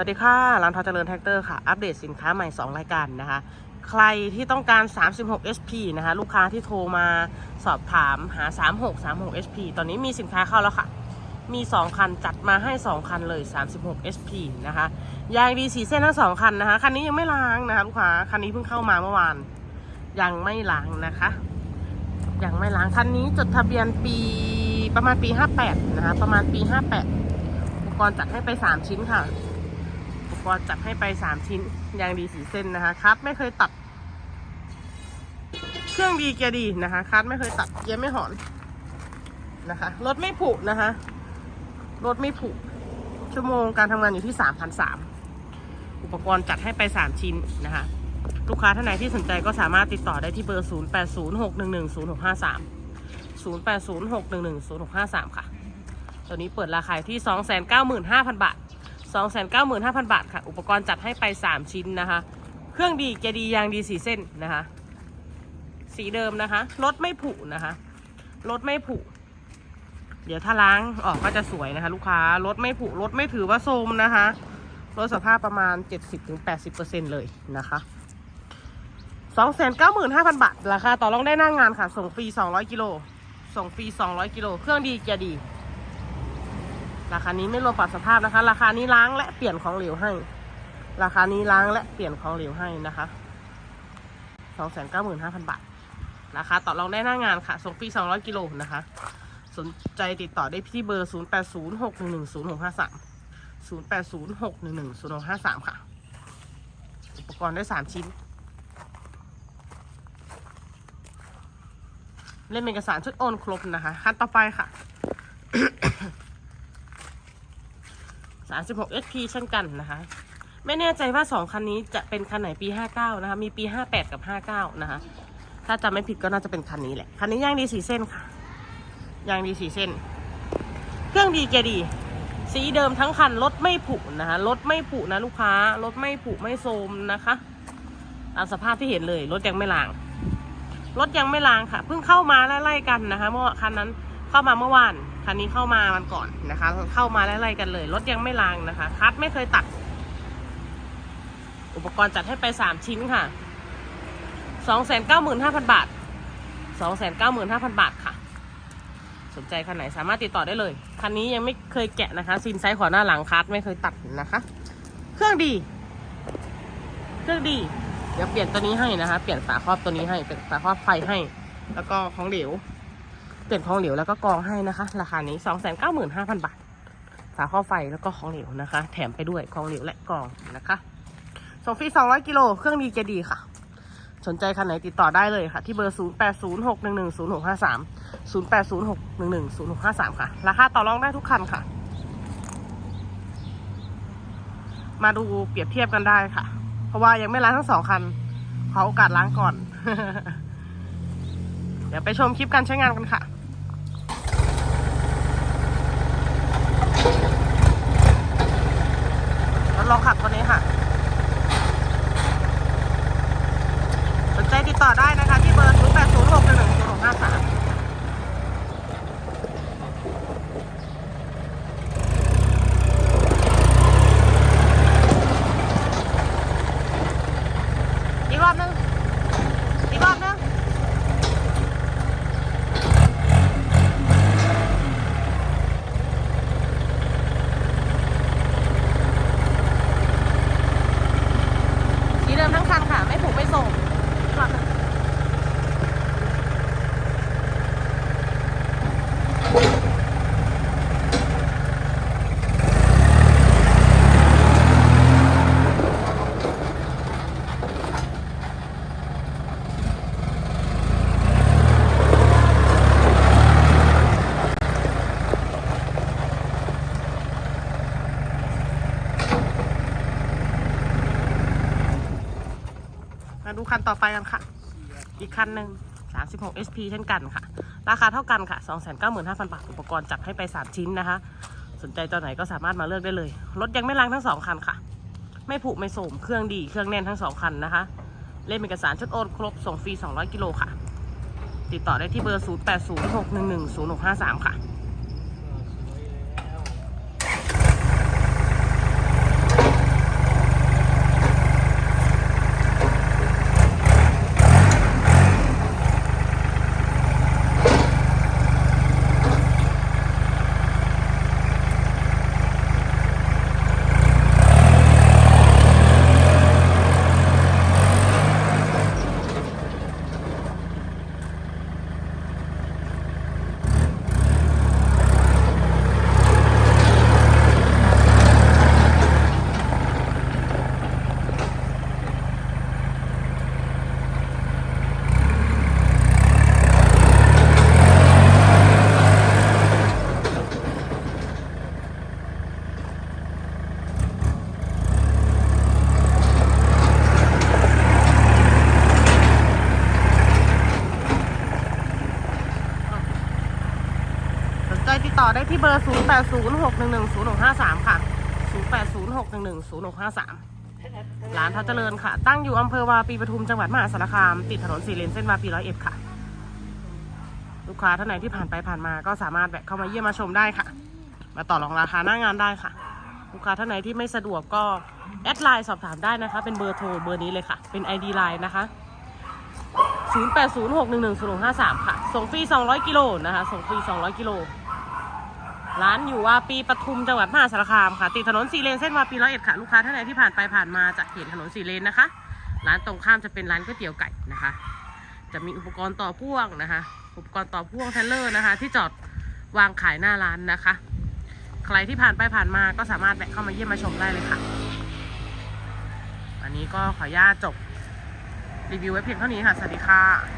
วัสดีค่ะร้านทอเจริญแท็กเตอร์ค่ะ อัปเดตสินค้าใหม่ 2 รายการนะคะ ใครที่ต้องการ 36 HP นะคะ ลูกค้าที่โทรมาสอบถามหา 36 36 HP ตอนนี้มีสินค้าเข้าแล้วค่ะ มี 2 คันจัดมาให้ 2 คันเลย 36 HP นะคะ ยางดีสีเส้นทั้ง 2 คันนะคะ คันนี้ยังไม่ล้างนะคะลูกค้า คันนี้เพิ่งเข้ามาเมื่อวาน ยังไม่ล้างนะคะ ยังไม่ล้าง คันนี้จดทะเบียนปีประมาณปี 58 นะคะ ประมาณปี 58 อุปกรณ์จัดให้ไป 3 ชิ้นค่ะ ปกรณ์จัดให้ไป 3 ชิ้นยางดีสีเส้นนะคะคัดไม่เคยตัด เครื่องดีเกียร์ดีนะคะคัดไม่เคยตัดเกียร์ไม่หอนนะคะรถไม่ผุนะคะรถไม่ผุชั่วโมงการทำงานอยู่ที่ 3,003อุปกรณ์จัดให้ไป 3 ชิ้นนะคะลูกค้าท่านไหนที่สนใจก็สามารถติดต่อได้ที่เบอร์ 0806110653 0806110653 ค่ะ ตัวนี้เปิดราคาที่ 295,000 บาท 295,000 บาทค่ะ อุปกรณ์จัดให้ไป 3 ชิ้นนะคะ เครื่องดีเกยดียางดีสีเส้นนะคะ สีเดิมนะคะ รถไม่ผุนะคะ รถไม่ผุ เดี๋ยวถ้าล้างออกก็จะสวยนะคะ ลูกค้า รถไม่ผุ รถไม่ถือว่าโทรมนะคะ รถสภาพประมาณ 70-80%เลยนะคะ295,000 บาท ราคาต่อรองได้หน้างงานค่ะ ส่งฟรี 200 กิโล ส่งฟรี 200 กิโล เครื่องดีเกียร์ดี ราคานี้ไม่รวมปรับสภาพนะคะ ราคานี้ล้างและเปลี่ยนของเหลวให้ ราคานี้ล้างและเปลี่ยนของเหลวให้นะคะ295,000บาทราคาต่อรองได้หน้างานค่ะ ส่งฟรี200กิโลนะคะ สนใจติดต่อได้ที่เบอร์0806110653 0806110653ค่ะ อุปกรณ์ได้3ชิ้น เล่มเอกสารชุดโอนครบนะคะ ขั้นต่อไปค่ะ 36 SP เช่นกันนะคะ ไม่แน่ใจว่า 2 คันนี้จะเป็นคันไหนปี 59 นะคะ มีปี 58 กับ 59 นะคะ ถ้าจำไม่ผิดก็น่าจะเป็นคันนี้แหละ คันนี้ย่างดีสีเส้นค่ะย่างดีสีเส้น เครื่องดีเกียร์ดี สีเดิมทั้งคัน รถไม่ผุนะคะ รถไม่ผุนะลูกค้า รถไม่ผุไม่โทรมนะคะตามสภาพที่เห็นเลย รถยังไม่ล้าง รถยังไม่ล้างค่ะ เพิ่งเข้ามาไล่ๆกันนะคะ เมื่อคันนั้นเข้ามาเมื่อวาน คันนี้เข้ามาวันก่อนนะคะ เข้ามาไล่ๆกันเลย รถยังไม่ล้างนะคะ คัดไม่เคยตัด อุปกรณ์จัดให้ไปสามชิ้นค่ะสองแสนเก้าหมื่นห้าพันบาทสองแสนเก้าหมื่นห้าพันบาทค่ะ สนใจคันไหนสามารถติดต่อได้เลย คันนี้ยังไม่เคยแกะนะคะซินไซส์ขวาหน้าหลังคัดไม่เคยตัดนะคะ เครื่องดี เครื่องดี เดี๋ยวเปลี่ยนตัวนี้ให้นะคะ เปลี่ยนฝาครอบตัวนี้ให้ เปลี่ยนฝาครอบไฟให้ แล้วก็ของเหลว เปลี่ยนของเหลวแล้วก็กองให้นะคะ ราคานี้สองแสนเก้าหมื่นห้าพันบาท ฝาครอไฟแล้วก็ของเหลวนะคะ แถมไปด้วยของเหลวและกองนะคะส่งฟรีสองร้อยกิโลเครื่องดีเจดีค่ะ สนใจคันไหนติดต่อได้เลยค่ะ ที่เบอร์ 0 8 0 6 1 1 0 6 5 3 0 8 0 6 1 1 0 6 5 3 ค่ะ ราคาต่อรองได้ทุกคันค่ะ มาดูเปรียบเทียบกันได้ค่ะ เพราะว่ายังไม่ล้างทั้งสองคัน ขอโอกาสล้างก่อน เดี๋ยวไปชมคลิปการใช้งานกันค่ะ ทดลองขับตัวนี้ค่ะ สนใจ ต่อได้นะคะ ที่เบอร์ 0 8 0 6 1 1 0 6 5 3 อีกรอบนึง อีกรอบนึง สีเดิมทั้งคันค่ะ ไม่ผูกไม่ส่งค่ะ มาดูคันต่อไปกันค่ะ อีกคันหนึ่ง36 SP เช่นกันค่ะ ราคาเท่ากันค่ะ 295,000 บาท อุปกรณ์จัดให้ไป 3 ชิ้นนะคะ สนใจตัวไหนก็สามารถมาเลือกได้เลย รถยังไม่ล้างทั้ง 2 คันค่ะ ไม่ผุไม่โสม เครื่องดี เครื่องแน่นทั้ง 2 คันนะคะ เล่มเอกสารชุดโอนครบ ส่งฟรี 200 กิโลค่ะ ติดต่อได้ที่เบอร์ 0806110653 ค่ะ อได้ที่เบอร์ 0 8 0 6 1 1 0 6 5 3 ค่ะ 0 8 0 6 1 1 0 6 5 3 ร้านทัพเจริญค่ะ ตั้งอยู่อำเภอวาปีปทุมจังหวัดมหาสารคาม ติดถนนสี่เลนเส้นวาปีร้อยเอ็ดค่ะ ลูกค้าท่านไหนที่ผ่านไปผ่านมาก็สามารถแวะเข้ามาเยี่ยมมาชมได้ค่ะ มาต่อรองราคาหน้างานได้ค่ะ ลูกค้าท่านไหนที่ไม่สะดวกก็แอดไลน์สอบถามได้นะคะ เป็นเบอร์โทรเบอร์นี้เลยค่ะ เป็น ID ไลน์นะคะ0806110653 ค่ะ ส่งฟรี 200 กิโลนะคะ ส่งฟรี 200 กิโล ร้านอยู่วาปีปทุมจังหวัดมหาสารคามค่ะ ติดถนนสี่เลนเส้นวาปีร้อยเอ็ดค่ะ ลูกค้าท่านไหนที่ผ่านไปผ่านมาจะเห็นถนนสี่เลนนะคะ ร้านตรงข้ามจะเป็นร้านก๋วยเตี๋ยวไก่นะคะ จะมีอุปกรณ์ต่อพ่วงนะคะ อุปกรณ์ต่อพ่วงเทเลอร์นะคะ ที่จอดวางขายหน้าร้านนะคะ ใครที่ผ่านไปผ่านมาก็สามารถแวะเข้ามาเยี่ยมมาชมได้เลยค่ะ อันนี้ก็ขออนุญาตจบรีวิวไว้เพียงเท่านี้ค่ะ สวัสดีค่ะ